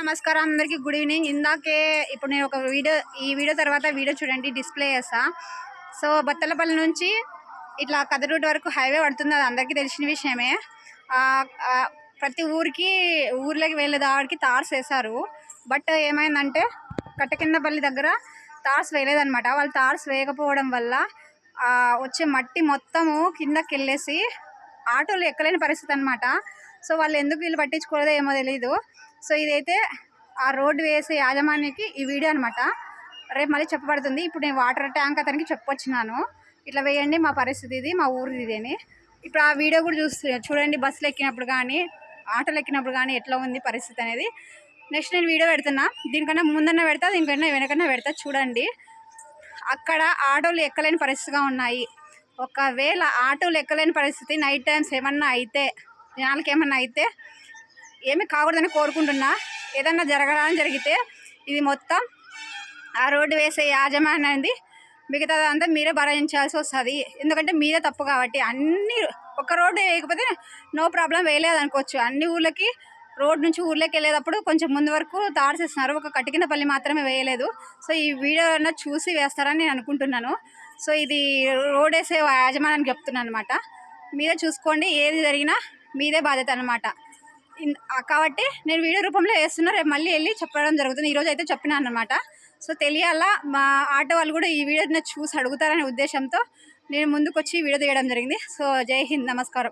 నమస్కారం అందరికీ. Good evening. ఇందాకే ఇప్పుడు నేను ఒక వీడియో ఈ వీడియో తర్వాత వీడియో చూడండి డిస్ప్లే చేస్తా. సో బత్తలపల్లి నుంచి ఇట్లా కదరూట్ వరకు హైవే పడుతుంది. అది అందరికీ తెలిసిన విషయమే. ప్రతి ఊరికి ఊర్లోకి వెళ్ళే దాడికి తార్స్ వేశారు. బట్ ఏమైందంటే కట్టకిందపల్లి దగ్గర తార్స్ వేయలేదనమాట వాళ్ళు తార్స్ వేయకపోవడం వల్ల వచ్చే మట్టి మొత్తము కిందకి వెళ్ళేసి ఆటోలు ఎక్కలేని పరిస్థితి అనమాట సో వాళ్ళు ఎందుకు వీళ్ళు పట్టించుకోలేదో ఏమో తెలియదు సో ఇదైతే ఆ రోడ్డు వేసే యాజమాన్యకి ఈ వీడియో అనమాట రేపు మళ్ళీ చెప్పబడుతుంది. ఇప్పుడు నేను వాటర్ ట్యాంక్ అతనికి చెప్పొచ్చినాను. ఇట్లా వేయండి మా పరిస్థితి ఇది మా ఊరిది ఇది ఇప్పుడు ఆ వీడియో కూడా చూస్తు చూడండి బస్సులు ఎక్కినప్పుడు కానీ ఆటోలు ఎక్కినప్పుడు కానీ ఎట్లా ఉంది పరిస్థితి అనేది. నెక్స్ట్ నేను వీడియో పెడుతున్నా. దీనికన్నా ముందన్న పెడతా దీనికన్నా వెనకన్నా పెడతా చూడండి. అక్కడ ఆటోలు ఎక్కలేని పరిస్థితిగా ఉన్నాయి. ఒకవేళ ఆటోలు ఎక్కలేని పరిస్థితి నైట్ టైమ్స్ ఏమన్నా అయితే జనాలకి ఏమన్నా అయితే ఏమి కాకూడదని కోరుకుంటున్నా. ఏదన్నా జరగడానికి జరిగితే ఇది మొత్తం ఆ రోడ్డు వేసే యాజమాన్యాన్ని మిగతాదంతా మీరే భరించాల్సి వస్తుంది. ఎందుకంటే మీరే తప్పు కాబట్టి అన్ని ఒక రోడ్డు వేయకపోతే నో ప్రాబ్లం వేయలేదు అనుకోవచ్చు. అన్ని ఊళ్ళకి రోడ్ నుంచి ఊర్లోకి వెళ్ళేటప్పుడు కొంచెం ముందు వరకు తాడు చేస్తున్నారు. ఒక కటికినపల్లి మాత్రమే వేయలేదు. సో ఈ వీడియో అన్న చూసి వేస్తారని నేను అనుకుంటున్నాను. సో ఇది రోడ్ వేసే యాజమాన్యానికి చెప్తున్నాను అనమాట మీరే చూసుకోండి. ఏది జరిగినా మీదే బాధ్యత అనమాట కాబట్టి నేను వీడియో రూపంలో వేస్తున్నా రేపు మళ్ళీ వెళ్ళి చెప్పడం జరుగుతుంది. ఈరోజు అయితే చెప్పినాను అనమాట సో తెలియాలా మా ఆటో వాళ్ళు కూడా ఈ వీడియోని చూసి అడుగుతారనే ఉద్దేశంతో నేను ముందుకు వచ్చి వీడియో తీయడం జరిగింది. సో జై హింద్ నమస్కారం.